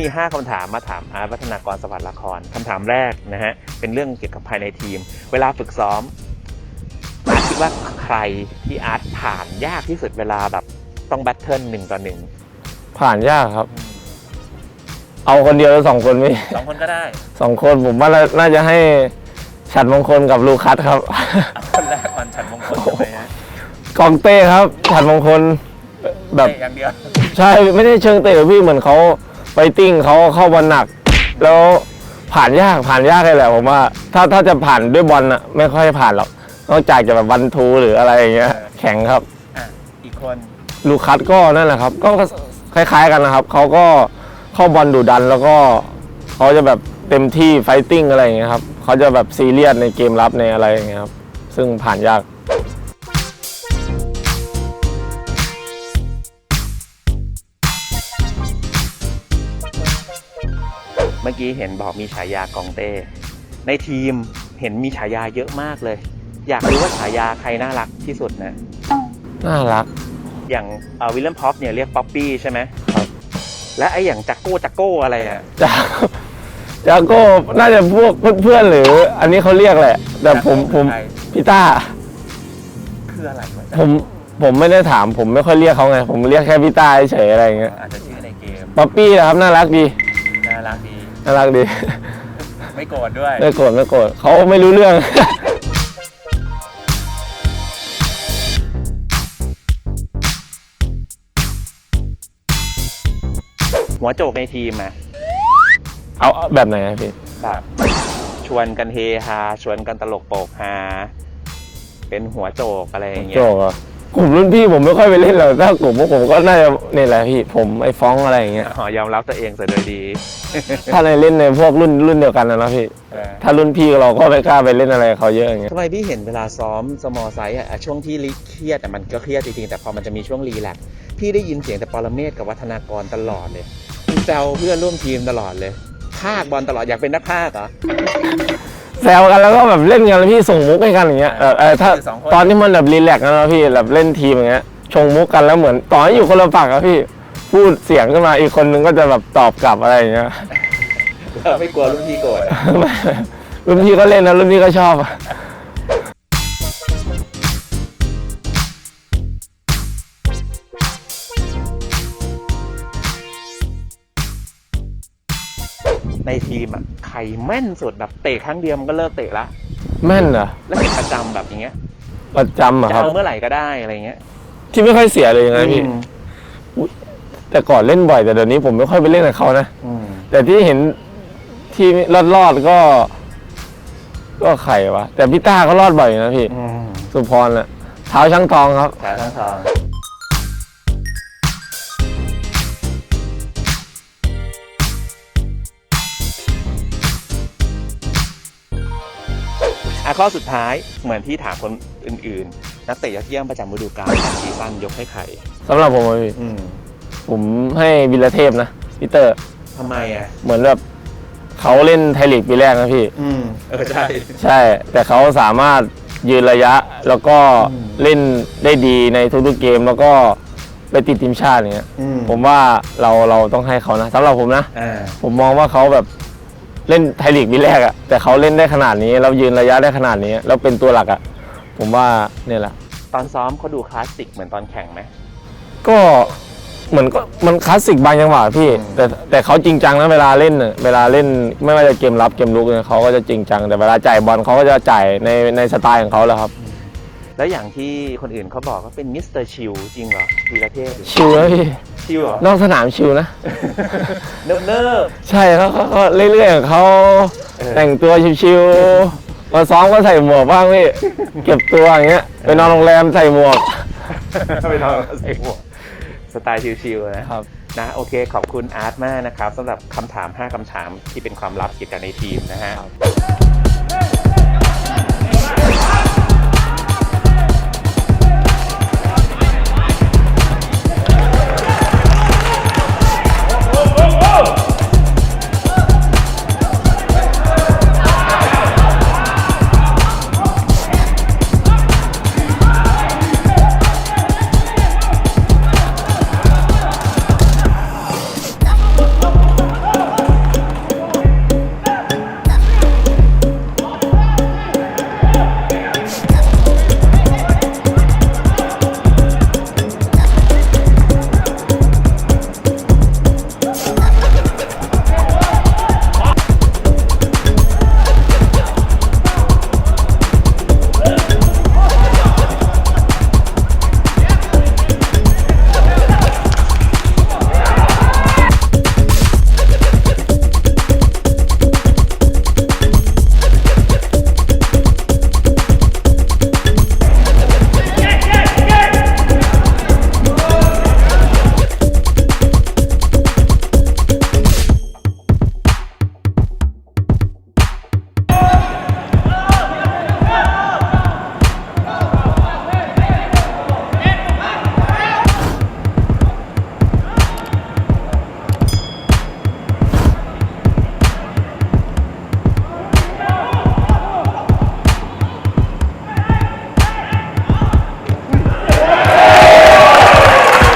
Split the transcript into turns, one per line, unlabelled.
มี 5คำถามมาถามอาร์ตวัฒนากรสวัสดิ์ละครคำถามแรกนะฮะเป็นเรื่องเกี่ยวกับภายในทีม เวลาฝึกซ้อมอาร์ตคิดว่าใครที่อาร์ตผ่านยากที่สุดเวลาแบบต้องแบทเทิลหนึ่งต่อหนึ่ง
ผ่านยากครับ เอาคนเดียวหรือสองคนพี่
สองคนก็ได้
สองคนผมว่าน่าจะให้ฉัดมงคลกับลูคัสครับ
คนแรกวันฉันมงคลทำไมฮะ
กองเต้ครับฉัดมงคลแบบ
เตะอย่างเดียว
ใช่ไม่ได้เชิงเตะพี่เหมือนเขา ไปติ้งเขาเข้าบอลหนัก แล้วผ่านยากผ่านยากเลยแหละผมว่า ถ้าถ้าจะผ่านด้วยบอลน่ะไม่ค่อยผ่านหรอกนอกจากจะแบบวันทูหรืออะไรอย่างเงี้ยแข็งครับ
อะอีกคน
ลูคัสก็นั่นแหละครับ ก็คล้าย ๆกันนะครับเขาก็เข้าบอลดุดันแล้วก็เขาจะแบบเต็มที่ไฟติ้งอะไรอย่างเงี้ยครับเขาจะแบบซีเรียสในเกมรับในอะไรอย่างเงี้ยครับซึ่งผ่านยาก
มื่อกี้เห็นบอกมีฉายากองเต้ ในทีมเห็นมีฉายาเยอะมากเลย อยากรู้ว่าฉายาใครน่ารักที่สุดนะ
น่ารัก
อย่างวิลเลียมพ็อปเนี่ยเรียกป๊อปปี้ใช่ไหม
ครับ
และไออย่างจักโก้จักโก้อะไรอะ
จากจากก็น่าจะพวกเพื่อนๆหรือ อันนี้เขาเรียกแหละ แต่ผมผม
ใคร
พี่ต้า
คืออะไรวะ
ผมผมไม่ได้ถาม ผมไม่ค่อยเรียกเขาไง ผมเรียกแค่พี่ต้าเฉยๆอะไรอย่างเงี้ย
อาจจะชื่อในเกม
ป๊อปปี้นะครับน่ารักดี
น่ารักดี
น่ารักดี
ไม่โกรธด้วย
ไม่โกรธไม่โกรธเขาไม่รู้เรื่อง
หัวโจกในทีมอะ
เอาเอาแบบไหนอะพี่
แบบชวนกันเฮฮาชวนกันตลกโปกฮาเป็นหัวโจกอะไรอย่างเงี้
โจ
ย
กเหรอ กลุ่มรุ่นพี่ผมไม่ค่อยไปเล่นหรอกถ้ากลุ่มพวกผมก็น่าจะนี่แหละพี่ผมไอ้ฟ้องอะไรอย่างเงี้ย
อ๋อยอมรับตัวเองเสียโดยดี
ถ้าในเล่นในพวกรุ่นรุ่นเดียวกันนะนะพี่ถ้ารุ่นพี่เราก็ไม่กล้าไปเล่นอะไรกับเขาเยอะอย่างเงี้ย
ทำไมพี่เห็นเวลาซ้อมสมอไซส์อะช่วงที่ลิเครียดอะมันก็เครียดจริงๆแต่พอมันจะมีช่วงรีแลกซ์พี่ได้ยินเสียงแต่ปรเมศกับวัฒนากรตลอดเลยแซวเพื่อนร่วมทีมตลอดเลยภาคบอลตลอดอยากเป็นนักภาคเหรอ
แซวกันแล้วก็แบบเล่นกันแล้วพี่ส่งมุกให้กันอย่างเงี้ยเออเออถ้า
คือสองคน
ตอนที่มันแบบรีแลกซ์กันนะพี่แบบเล่นทีมอย่างเงี้ยชงมุกกันแล้วเหมือนต่อให้อยู่คนละฝั่งอะพี่ พูดเสียงขึ้นมาอีกคนนึงก็จะแบบตอบกลับอะไรอย่างเงี้ย
ไม่กลัวรุ่นพี่โกรธอะ
รุ่นพี่ก็เล่นนะรุ่นพี่ก็ชอบ
ในทีมอะใครแม่นสุดแบบเตะครั้งเดียวมันก็เลิกเตะละ
แม่นเหรอ
แล้วเห็นประจำแบบอย่างเงี้ย
ประจำอะ
จะ
ครับ
เอาเมื่อไหร่ก็ได้อะไรเงี้ย
ที่ไม่ค่อยเสียเลยยังไงพี่
อืม
แต่ก่อนเล่นบ่อยแต่เดี๋ยวนี้ผมไม่ค่อยไปเล่นกับเขานะ
อืม
แต่ที่เห็นที่รอดๆก็ ก็ใครวะ แต่พี่ต้าก็รอดบ่อยอยู่นะพี่
อืม
สุพรน่ะเท้าช่างทองครับ
ขาทั้งทอง ข้อสุดท้ายเหมือนที่ถามคนอื่น ๆ นักเตะยอดเยี่ยมประจำฤดูกาลของซีซั่นยกให้ใคร
สำหรับผมอะพี่
อืม
ผมให้วิลเทพนะพีเตอร์
ทำไมอะ
เหมือนแบบเขาเล่นไทยลีกปีแรกนะพี่
อืมเออใช่
ใช่ แต่เขาสามารถยืนระยะแล้วก็
อืม
เล่นได้ดีในทุกๆเกมแล้วก็ไปติดทีมชาติอย่างเงี้ย
อืม
ผมว่าเราเราต้องให้เขานะสำหรับผมนะ
อ่า
ผมมองว่าเขาแบบ เล่นไทยลีกปีแรกอะแต่เขาเล่นได้ขนาดนี้แล้วยืนระยะได้ขนาดนี้แล้วเป็นตัวหลักอะผมว่าเนี่ยแหละ
ตอนซ้อมเขาดูคลาสสิกเหมือนตอนแข่งไหม
ก็เหมือนก็มันคลาสสิกบางจังหวะพี่
อืม
แต่แต่เขาจริงจังนะเวลาเล่นน่ะเวลาเล่นไม่ว่าจะเกมรับเกมลุกเนี่ยเขาก็จะจริงจัง แต่เวลาจ่ายบอลเขาก็จะจ่ายในในสไตล์ของเขาแหล้วครับ
แล้วอย่างที่คนอื่นเขาบอกว่าเป็นมิสเตอร์ชิลจริงเหรอวีระเทพ
ชิลนะพี่
ชิลเหรอน
อกสนามชิลนะ
เนิบเนิบ
ใช่เขาเขาเขาเรื่อยๆของเขา
เออ
แต่งตัวชิวๆมาซ้อมก็ใส่หมวกบ้างพี่ เก็บตัวอย่างเงี้ยไปนอนโรงแรมใส่หมวก
ไปนอนใส่หมวกสไตล์ชิลๆนะครับ นะโอเคขอบคุณอาร์ตมากนะครับสำหรับคำถาม 5คำถามที่เป็นความลับเกี่ยวกับในทีมนะฮะ
ครับ